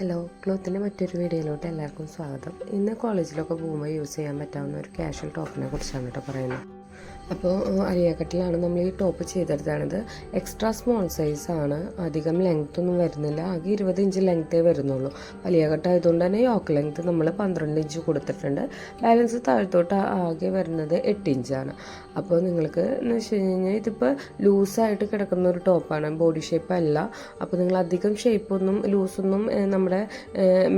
Hello ക്ലോത്തിന്റെ മറ്റൊരു വീഡിയോയിലോട്ട് എല്ലാവർക്കും സ്വാഗതം. ഇന്ന് കോളേജിലൊക്കെ പോകുമ്പോൾ യൂസ് ചെയ്യാൻ പറ്റാവുന്ന ഒരു ക്യാഷ്വൽ ടോപ്പിനെ കുറിച്ചാണ് കേട്ടോ പറയുന്നത്. അപ്പോൾ അരിയാക്കട്ടിലാണ് നമ്മൾ ഈ ടോപ്പ് ചെയ്തെടുത്താണിത് എക്സ്ട്രാ സ്മോൾ സൈസ് ആണ്. അധികം ലെങ്ത് ഒന്നും വരുന്നില്ല. ആകെ ഇരുപത് ഇഞ്ച് ലെങ്ത്തേ വരുന്നുള്ളൂ. വലിയകട്ടായതുകൊണ്ട് തന്നെ യോക്ക് ലെങ്ത് നമ്മൾ പന്ത്രണ്ട് ഇഞ്ച് കൊടുത്തിട്ടുണ്ട്. ബാലൻസ് താഴത്തോട്ട് ആകെ വരുന്നത് എട്ട് ഇഞ്ചാണ് അപ്പോൾ നിങ്ങൾക്ക് എന്ന് വെച്ച് കഴിഞ്ഞാൽ ഇതിപ്പോൾ ലൂസായിട്ട് കിടക്കുന്ന ഒരു ടോപ്പാണ് ബോഡി ഷേപ്പ് അല്ല. അപ്പോൾ നിങ്ങൾ അധികം ഷേപ്പൊന്നും ലൂസൊന്നും നമ്മുടെ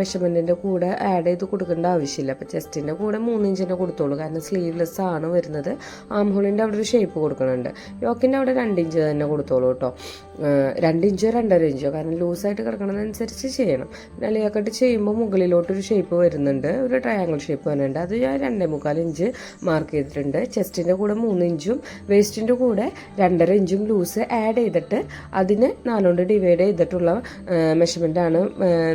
മെഷർമെന്റിന്റെ കൂടെ ആഡ് ചെയ്ത് കൊടുക്കേണ്ട ആവശ്യമില്ല. അപ്പോൾ ചെസ്റ്റിന്റെ കൂടെ മൂന്ന് ഇഞ്ചിന്റെ കൊടുത്തോളൂ. കാരണം സ്ലീവ്ലെസ് ആണ് വരുന്നത്. ആം ഹോളിന്റെ അവിടെ ഒരു ഷേപ്പ് കൊടുക്കുന്നുണ്ട്. യോക്കിന്റെ അവിടെ രണ്ട് ഇഞ്ച് തന്നെ കൊടുത്തോളൂ കേട്ടോ രണ്ട് ഇഞ്ചോ രണ്ടര ഇഞ്ചോ കാരണം ലൂസായിട്ട് കിടക്കണതനുസരിച്ച് ചെയ്യണം. പിന്നെ അലിയാക്കട്ട് ചെയ്യുമ്പോൾ മുകളിലോട്ടൊരു ഷേപ്പ് വരുന്നുണ്ട്. ഒരു ട്രയാങ്കിൾ ഷേപ്പ് വരുന്നുണ്ട്. അത് ഞാൻ രണ്ടേ മുക്കാൽ ഇഞ്ച് മാർക്ക് ചെയ്തിട്ടുണ്ട്. ചെസ്റ്റിന്റെ കൂടെ മൂന്ന് ഇഞ്ചും വേസ്റ്റിന്റെ കൂടെ രണ്ടര ഇഞ്ചും ലൂസ് ആഡ് ചെയ്തിട്ട് അതിന് നാലുകൊണ്ട് ഡിവൈഡ് ചെയ്തിട്ടുള്ള മെഷർമെന്റ് ആണ്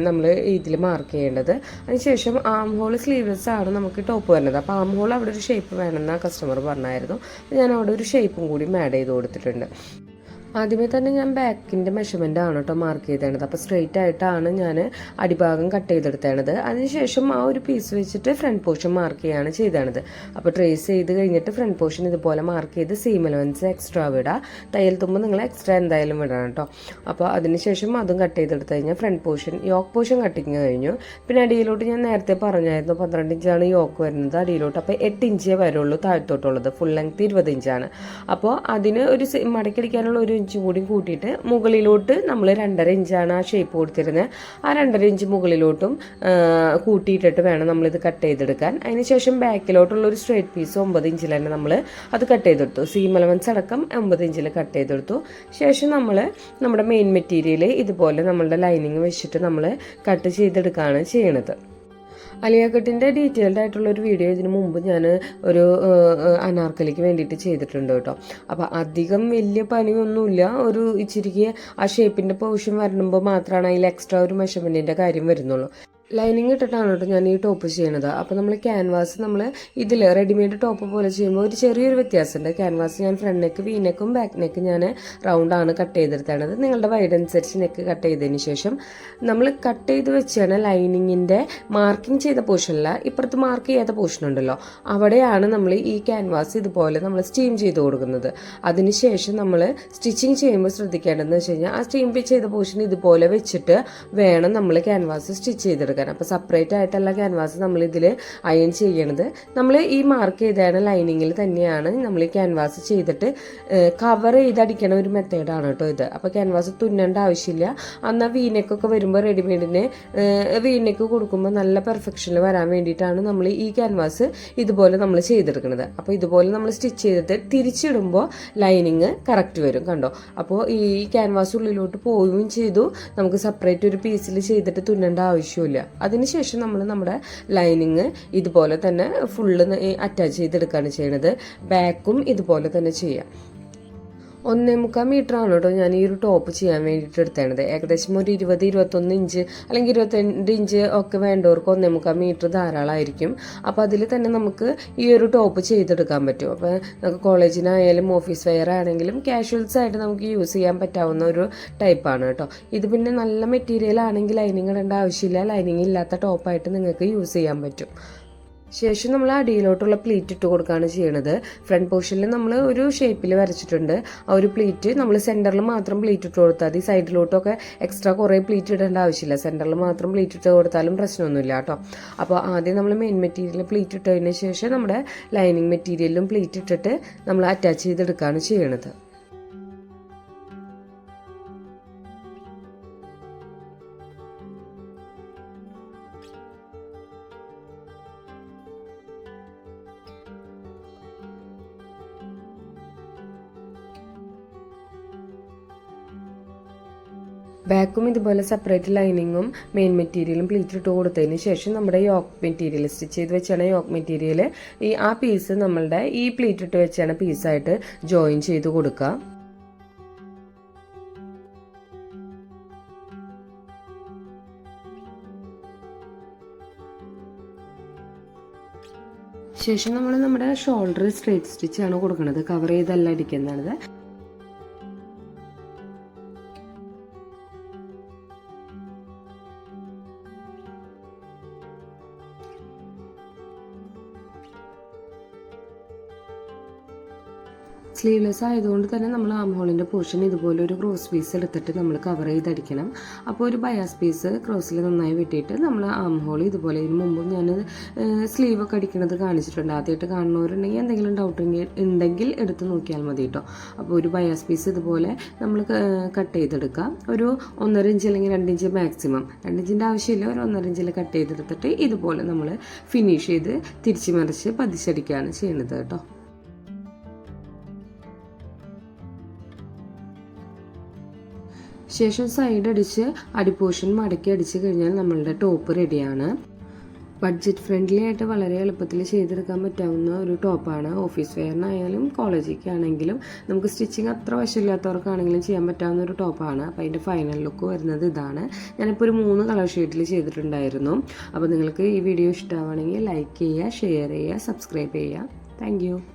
നമ്മൾ ഇതിൽ മാർക്ക് ചെയ്യേണ്ടത്. അതിനുശേഷം ആം ഹോൾ സ്ലീവ്ലെസ് ആണ് നമുക്ക് ടോപ്പ് വരുന്നത് അപ്പോൾ ആം ഹോൾ അവിടെ ഒരു ഷേപ്പ് വേണമെന്ന് കസ്റ്റമർ പറഞ്ഞായിരുന്നു. ഞാൻ അവിടെ ഒരു ഷേപ്പും കൂടി ആഡ് ചെയ്ത് കൊടുത്തിട്ടുണ്ട്. ആദ്യമേ തന്നെ ഞാൻ ബാക്കിന്റെ മെഷർമെന്റ് ആണ് കേട്ടോ മാർക്ക് ചെയ്തേണത്. അപ്പോൾ സ്ട്രെയിറ്റ് ആയിട്ടാണ് ഞാൻ അടിഭാഗം കട്ട് ചെയ്തെടുത്തേണത്. അതിനുശേഷം ആ ഒരു പീസ് വെച്ചിട്ട് ഫ്രണ്ട് പോർഷൻ മാർക്ക് ചെയ്യാണ് ചെയ്തേണത്. അപ്പോൾ ട്രേസ് ചെയ്ത് കഴിഞ്ഞിട്ട് ഫ്രണ്ട് പോർഷൻ ഇതുപോലെ മാർക്ക് ചെയ്ത് സീം അലവൻസ് എക്സ്ട്രാ വിടുക തയ്യൽ തുമ്പോൾ നിങ്ങൾ എക്സ്ട്രാ എന്തായാലും വിടണം കേട്ടോ അപ്പോൾ അതിനുശേഷം അതും കട്ട് ചെയ്തെടുത്ത് കഴിഞ്ഞാൽ front portion yoke portion cutting കഴിഞ്ഞു. പിന്നെ അടിയിലോട്ട് ഞാൻ നേരത്തെ പറഞ്ഞായിരുന്നു പന്ത്രണ്ട് ഇഞ്ചാണ് യോക്ക് വരുന്നത്. അടിയിലോട്ട് അപ്പോൾ എട്ട് ഇഞ്ചേ വരുള്ളൂ താഴത്തോട്ടുള്ളത്. ഫുൾ ലെങ്ത് ഇരുപത് ഇഞ്ചാണ് അപ്പോൾ അതിന് ഒരു മടക്കിടിക്കാനുള്ള ഒരു ഇഞ്ച് കൂടി കൂട്ടിയിട്ട് മുകളിലോട്ട് നമ്മൾ രണ്ടര ഇഞ്ചാണ് ആ ഷേപ്പ് കൊടുത്തിരുന്നത് ആ രണ്ടര ഇഞ്ച് മുകളിലോട്ടും കൂട്ടിയിട്ടിട്ട് വേണം നമ്മളിത് കട്ട് ചെയ്തെടുക്കാൻ. അതിനുശേഷം ബാക്കിലോട്ടുള്ള ഒരു സ്ട്രേറ്റ് പീസ് ഒമ്പത് ഇഞ്ചിൽ തന്നെ നമ്മൾ അത് കട്ട് ചെയ്തെടുത്തു. സീം അലവൻസ് അടക്കം ഒമ്പത് ഇഞ്ചിൽ കട്ട് ചെയ്തെടുത്തു. ശേഷം നമ്മൾ നമ്മുടെ മെയിൻ മെറ്റീരിയൽ ഇതുപോലെ നമ്മളുടെ ലൈനിങ് വെച്ചിട്ട് നമ്മൾ കട്ട് ചെയ്തെടുക്കുകയാണ് ചെയ്യണത്. അലിയാക്കട്ടിന്റെ ഡീറ്റെയിൽഡ് ആയിട്ടുള്ള ഒരു വീഡിയോ ഇതിനു മുമ്പ് ഞാൻ ഒരു അനാർക്കലിക്ക് വേണ്ടിയിട്ട് ചെയ്തിട്ടുണ്ട് കേട്ടോ. അപ്പോൾ അധികം വലിയ പണിയൊന്നുമില്ല. ഒരു ഇച്ചിരിക്ക് ആ ഷേപ്പിന്റെ പോർഷൻ വരുമ്പോൾ മാത്രമാണ് അതിൽ എക്സ്ട്രാ ഒരു മെഷർമെന്റിന്റെ കാര്യം വരുന്നുള്ളൂ. ലൈനിങ് ഇട്ടിട്ടാണ് കേട്ടോ ഞാൻ ഈ ടോപ്പ് ചെയ്യണത് അപ്പോൾ നമ്മൾ ക്യാൻവാസ് നമ്മൾ ഇതിൽ റെഡിമെയ്ഡ് ടോപ്പ് പോലെ ചെയ്യുമ്പോൾ ഒരു ചെറിയൊരു വ്യത്യാസമുണ്ട്. ക്യാൻവാസ് ഞാൻ ഫ്രണ്ട് നെക്ക് വി നെക്കും ബാക്ക് നെക്ക് ഞാൻ റൗണ്ടാണ് കട്ട് ചെയ്തെടുത്തത്. നിങ്ങളുടെ വൈഡ് അനുസരിച്ച് നെക്ക് കട്ട് ചെയ്തതിന് ശേഷം നമ്മൾ കട്ട് ചെയ്ത് വെച്ചാണ് ലൈനിങ്ങിന്റെ മാർക്കിംഗ് ചെയ്ത പോർഷനില്ല ഇപ്പുറത്ത് മാർക്ക് ചെയ്യാത്ത പോർഷൻ ഉണ്ടല്ലോ. അവിടെയാണ് നമ്മൾ ഈ ക്യാൻവാസ് ഇതുപോലെ നമ്മൾ സ്റ്റീം ചെയ്ത് കൊടുക്കുന്നത്. അതിനുശേഷം നമ്മൾ സ്റ്റിച്ചിങ് ചെയ്യുമ്പോൾ ശ്രദ്ധിക്കേണ്ടതെന്ന് വെച്ച് കഴിഞ്ഞാൽ ആ സ്റ്റീം ചെയ്ത പോർഷൻ ഇതുപോലെ വെച്ചിട്ട് വേണം നമ്മൾ ക്യാൻവാസ് സ്റ്റിച്ച് ചെയ്തെടുക്കാൻ അപ്പോൾ സെപ്പറേറ്റ് ആയിട്ടല്ല ക്യാൻവാസ് നമ്മൾ ഇതിൽ അയൺ ചെയ്യണത്. നമ്മൾ ഈ മാർക്ക് ചെയ്താണ് ലൈനിങ്ങിൽ തന്നെയാണ് നമ്മൾ ഈ ക്യാൻവാസ് ചെയ്തിട്ട് കവർ ചെയ്തടിക്കണ ഒരു മെത്തേഡാണ് കേട്ടോ ഇത്. അപ്പോൾ ക്യാൻവാസ് തുന്നേണ്ട ആവശ്യമില്ല. എന്നാൽ വീനക്കൊക്കെ വരുമ്പോൾ റെഡിമെയ്ഡിന് വീനക്ക് കൊടുക്കുമ്പോൾ നല്ല പെർഫെക്ഷനിൽ വരാൻ വേണ്ടിയിട്ടാണ് നമ്മൾ ഈ ക്യാൻവാസ് ഇതുപോലെ നമ്മൾ ചെയ്തെടുക്കുന്നത് അപ്പോൾ ഇതുപോലെ നമ്മൾ സ്റ്റിച്ച് ചെയ്തിട്ട് തിരിച്ചിടുമ്പോൾ ലൈനിങ് കറക്റ്റ് വരും കണ്ടോ? അപ്പോൾ ഈ ക്യാൻവാസ് ഉള്ളിലോട്ട് പോവുകയും ചെയ്തു. നമുക്ക് സെപ്പറേറ്റ് ഒരു പീസിൽ ചെയ്തിട്ട് തുന്നേണ്ട ആവശ്യമില്ല. അതിനുശേഷം നമ്മൾ നമ്മുടെ ലൈനിങ് ഇതുപോലെ തന്നെ ഫുള്ള് അറ്റാച്ച് ചെയ്തെടുക്കുകയാണ് ചെയ്യണത്. ബാക്കും ഇതുപോലെ തന്നെ ചെയ്യാം. ഒന്നേ മുക്കാൽ ആണ് കേട്ടോ ഞാൻ ഈ ഒരു ടോപ്പ് ചെയ്യാൻ വേണ്ടിയിട്ട് എടുത്തേണത്. ഏകദേശം ഒരു ഇരുപത് ഇരുപത്തൊന്ന് ഇഞ്ച് അല്ലെങ്കിൽ ഇരുപത്തിരണ്ട് ഇഞ്ച് ഒക്കെ വേണ്ടവർക്ക് ഒന്നേ മുക്കാൽ മീറ്റർ ധാരാളമായിരിക്കും. അപ്പോൾ അതിൽ തന്നെ നമുക്ക് ഈ ഒരു ടോപ്പ് ചെയ്തെടുക്കാൻ പറ്റും. അപ്പോൾ നമുക്ക് കോളേജിനായാലും ഓഫീസ് വെയർ ആണെങ്കിലും കാഷ്വൽസ് ആയിട്ട് നമുക്ക് യൂസ് ചെയ്യാൻ പറ്റാവുന്ന ഒരു ടൈപ്പാണ് കേട്ടോ. ഇത് പിന്നെ നല്ല മെറ്റീരിയൽ ആണെങ്കിൽ ലൈനിങ് ഇടേണ്ട ആവശ്യമില്ല. ലൈനിങ് ഇല്ലാത്ത ടോപ്പായിട്ട് നിങ്ങൾക്ക് യൂസ് ചെയ്യാൻ പറ്റും. ശേഷം നമ്മൾ അടിയിലോട്ടുള്ള പ്ലീറ്റ് ഇട്ട് കൊടുക്കുകയാണ് ചെയ്യണത്. ഫ്രണ്ട് പോർഷനിൽ നമ്മൾ ഒരു ഷേപ്പിൽ വരച്ചിട്ടുണ്ട്. ആ ഒരു പ്ലീറ്റ് നമ്മൾ സെന്ററിൽ മാത്രം പ്ലീറ്റ് ഇട്ട് കൊടുത്താൽ മതി. സൈഡിലോട്ടൊക്കെ എക്സ്ട്രാ കുറേ പ്ലീറ്റ് ഇടേണ്ട ആവശ്യമില്ല. സെന്ററിൽ മാത്രം പ്ലീറ്റ് ഇട്ട് കൊടുത്താലും പ്രശ്നമൊന്നുമില്ല കേട്ടോ. അപ്പോൾ ആദ്യം നമ്മൾ മെയിൻ മെറ്റീരിയൽ പ്ലീറ്റ് ഇട്ടതിന് ശേഷം നമ്മുടെ ലൈനിങ് മെറ്റീരിയലും പ്ലീറ്റ് ഇട്ടിട്ട് നമ്മൾ അറ്റാച്ച് ചെയ്തെടുക്കുകയാണ് ചെയ്യണത്. ബാക്കും ഇതുപോലെ സെപ്പറേറ്റ് ലൈനിങ്ങും മെയിൻ മെറ്റീരിയലും പ്ലീറ്റിട്ട് കൊടുത്തതിന് ശേഷം നമ്മുടെ യോക്ക് മെറ്റീരിയൽ സ്റ്റിച്ച് ചെയ്ത് വെച്ചാണ് യോക്ക് മെറ്റീരിയൽ ഈ ആ പീസ് നമ്മളുടെ ഈ പ്ലീറ്റ് ഇട്ട് വെച്ചാണ് പീസായിട്ട് ജോയിൻ ചെയ്ത് കൊടുക്കുക. ശേഷം നമ്മൾ നമ്മുടെ ഷോൾഡർ സ്ട്രേറ്റ് സ്റ്റിച്ചാണ് കൊടുക്കുന്നത്. കവർ ചെയ്തല്ല അടിക്കുന്നതാണിത്. സ്ലീവ്ലെസ് ആയതുകൊണ്ട് തന്നെ നമ്മൾ ആം ഹോളിന്റെ പോർഷൻ ഇതുപോലെ ഒരു ക്രോസ് പീസ് എടുത്തിട്ട് നമ്മൾ കവർ ചെയ്തടിക്കണം. അപ്പോൾ ഒരു ബയാസ് പീസ് ക്രോസിൽ നന്നായി വെട്ടിയിട്ട് നമ്മൾ ആം ഹോൾ ഇതുപോലെ ഇതിന് മുമ്പ് ഞാൻ സ്ലീവ് ഒക്കെ അടിക്കുന്നത് കാണിച്ചിട്ടുണ്ട്. ആദ്യമായിട്ട് കാണുന്നവരുണ്ടെങ്കിൽ എന്തെങ്കിലും ഡൗട്ട് ഉണ്ടെങ്കിൽ എടുത്ത് നോക്കിയാൽ മതി കേട്ടോ അപ്പോൾ ഒരു ബയാസ് പീസ് ഇതുപോലെ നമ്മൾ കട്ട് ചെയ്തെടുക്കുക ഒരു ഒന്നര ഇഞ്ച് അല്ലെങ്കിൽ രണ്ട് ഇഞ്ച് മാക്സിമം രണ്ട് ഇഞ്ചിന്റെ ആവശ്യമില്ല ഒരു ഒന്നര ഇഞ്ചിൽ കട്ട് ചെയ്തെടുത്തിട്ട് ഇതുപോലെ നമ്മൾ ഫിനിഷ് ചെയ്ത് തിരിച്ച് മറിച്ച് പതിച്ചടിക്കുകയാണ് ചെയ്യുന്നത് കേട്ടോ ശേഷം സൈഡ് അടിച്ച് അടിപ്പോഷൻ മടക്കി അടിച്ച് കഴിഞ്ഞാൽ നമ്മളുടെ ടോപ്പ് റെഡിയാണ് ബഡ്ജറ്റ് ഫ്രണ്ട്ലി ആയിട്ട് വളരെ എളുപ്പത്തിൽ ചെയ്തെടുക്കാൻ പറ്റാവുന്ന ഒരു ടോപ്പാണ് ഓഫീസ് വെയറിനായാലും കോളേജിലേക്ക് ആണെങ്കിലും നമുക്ക് സ്റ്റിച്ചിങ് അത്ര വശമില്ലാത്തവർക്കാണെങ്കിലും ചെയ്യാൻ പറ്റാവുന്ന ഒരു ടോപ്പാണ് അപ്പോൾ അതിന്റെ ഫൈനൽ ലുക്ക് വരുന്നത് ഇതാണ്. ഞാനിപ്പോൾ ഒരു മൂന്ന് കളർ ഷെയ്ഡിൽ ചെയ്തിട്ടുണ്ടായിരുന്നു. അപ്പോൾ നിങ്ങൾക്ക് ഈ വീഡിയോ ഇഷ്ടമാണെങ്കിൽ ലൈക്ക് ചെയ്യുക ഷെയർ ചെയ്യുക സബ്സ്ക്രൈബ് ചെയ്യുക. താങ്ക്